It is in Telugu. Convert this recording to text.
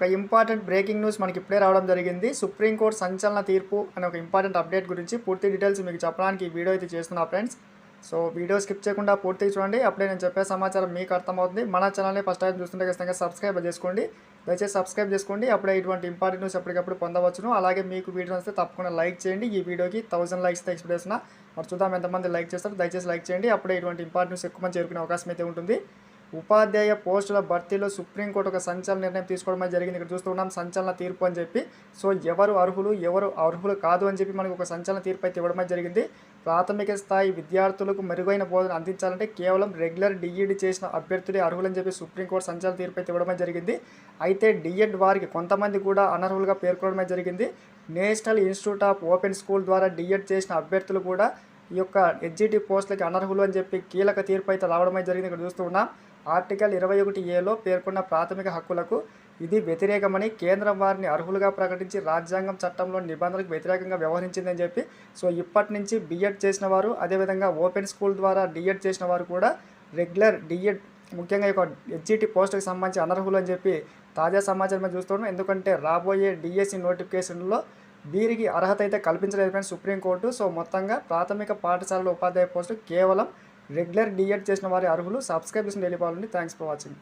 ఒక ఇంపార్టెంట్ బ్రేకింగ్ న్యూస్ మనకి ఇప్పుడే రావడం జరిగింది. సుప్రీంకోర్టు సంచలన తీర్పు అనే ఒక ఇంపార్టెంట్ అప్డేట్ గురించి పూర్తి డీటెయిల్స్ మీకు చెప్పడానికి ఈ వీడియో అయితే చేస్తున్నా ఫ్రెండ్స్. సో వీడియో స్కిప్ చేయకుండా పూర్తిగా చూడండి. అప్పుడే నేను చెప్పే సమాచారం మీకు అర్థమవుతుంది. మన ఛానల్ని ఫస్ట్ టైం చూస్తుంటే ఖచ్చితంగా సబ్స్క్రైబ్ చేసుకోండి. దయచేసి సబ్స్క్రైబ్ చేసుకోండి. అప్పుడే ఇటువంటి ఇంపార్టెంట్ న్యూస్ ఎప్పటికప్పుడు పొందవచ్చును. అలాగే మీకు వీడియో వస్తే తప్పకుండా లైక్ చేయండి. ఈ వీడియోకి థౌసండ్ లైక్స్ ఎక్స్పెక్ట్ చేసిన మరి చూద్దాం ఎంతమంది లైక్ చేస్తారు. దయచేసి లైక్ చేయండి. అప్పుడే ఇటువంటి ఇంపార్టెంట్ న్యూస్ ఎక్కువ మంది చేరుకునే అవకాశం అయితే ఉంటుంది. ఉపాధ్యాయ పోస్టుల భర్తీలో సుప్రీంకోర్టు ఒక సంచలన నిర్ణయం తీసుకోవడం జరిగింది. ఇక్కడ చూస్తున్నాం సంచలన తీర్పు అని చెప్పి. సో ఎవరు అర్హులు ఎవరు అర్హులు కాదు అని చెప్పి మనకు ఒక సంచలన తీర్పు అయితే ఇవ్వడం జరిగింది. ప్రాథమిక స్థాయి విద్యార్థులకు మెరుగైన బోధన అందించాలంటే కేవలం రెగ్యులర్ డిఈడి చేసిన అభ్యర్థులే అర్హులని చెప్పి సుప్రీంకోర్టు సంచలన తీర్పు అయితే ఇవ్వడం జరిగింది. అయితే డిఎడ్ వారికి కొంతమంది కూడా అనర్హులుగా పేర్కొనడమే జరిగింది. National Institute of Open School ద్వారా డిఎడ్ చేసిన అభ్యర్థులు కూడా ఈ యొక్క ఎడ్జిటి పోస్టులకి అనర్హులు అని చెప్పి కీలక తీర్పు అయితే రావడమే జరిగింది. ఇక్కడ చూస్తూ ఉన్నాం. ఆర్టికల్ ఇరవై ఒకటి ఏలో పేర్కొన్న ప్రాథమిక హక్కులకు ఇది వ్యతిరేకమని కేంద్రం వారిని అర్హులుగా ప్రకటించి రాజ్యాంగం చట్టంలోని నిబంధనలకు వ్యతిరేకంగా వ్యవహరించిందని చెప్పి సో ఇప్పటి నుంచి బీఎడ్ చేసిన వారు అదేవిధంగా ఓపెన్ స్కూల్ ద్వారా డిఎడ్ చేసిన వారు కూడా రెగ్యులర్ డిఎడ్ ముఖ్యంగా ఈ యొక్క హెచ్జిటి పోస్టుకు సంబంధించి అనర్హులు అని చెప్పి తాజా సమాచారం చూస్తున్నాం. ఎందుకంటే రాబోయే డిఎస్సి నోటిఫికేషన్లో వీరికి అర్హత అయితే కల్పించలేదు ఫ్రెండ్స్ సుప్రీంకోర్టు సో మొత్తంగా ప్రాథమిక పాఠశాలలో ఉపాధ్యాయ పోస్టు కేవలం రెగ్యులర్ డిఎడ్ చేసిన వారి అర్హులు సబ్స్క్రైబ్ చేసిన వెళ్ళిపోవాలండి. Thanks for watching